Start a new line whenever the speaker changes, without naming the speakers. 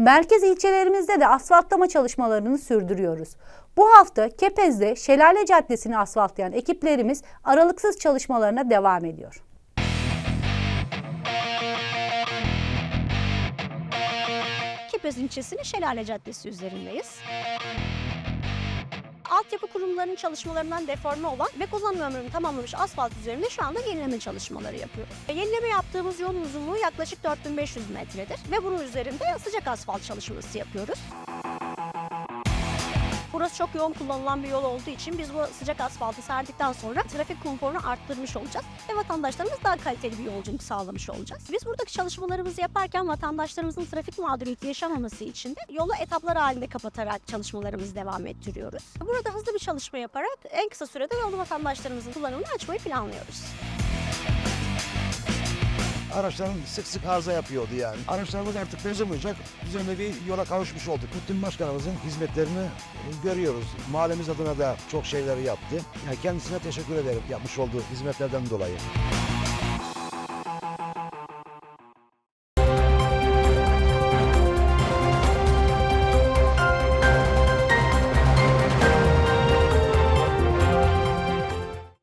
Merkez ilçelerimizde de asfaltlama çalışmalarını sürdürüyoruz. Bu hafta Kepez'de Şelale Caddesi'ni asfaltlayan ekiplerimiz aralıksız çalışmalarına devam ediyor.
Kepez ilçesinin Şelale Caddesi üzerindeyiz. Altyapı kurumlarının çalışmalarından deforme olan ve kullanım ömrünü tamamlamış asfalt üzerinde şu anda yenileme çalışmaları yapıyoruz. Ve Yenileme yaptığımız yolun uzunluğu yaklaşık 4500 metredir ve bunun üzerinde sıcak asfalt çalışması yapıyoruz. Burası çok yoğun kullanılan bir yol olduğu için biz bu sıcak asfaltı serdikten sonra trafik konforunu arttırmış olacağız ve vatandaşlarımız daha kaliteli bir yolculuk sağlamış olacağız. Biz buradaki çalışmalarımızı yaparken vatandaşlarımızın trafik mağduriyeti yaşamaması için de yolu etaplar halinde kapatarak çalışmalarımızı devam ettiriyoruz. Burada hızlı bir çalışma yaparak en kısa sürede yolu vatandaşlarımızın kullanımını açmayı planlıyoruz.
Araçların sık sık arıza yapıyordu yani. Araçlarımız artık benzemayacak. Düzenli bir yola kavuşmuş olduk. Muhittin Başkanımızın hizmetlerini e, görüyoruz. Mahallemiz adına da çok şeyleri yaptı. Yani kendisine teşekkür ederim yapmış olduğu hizmetlerden dolayı.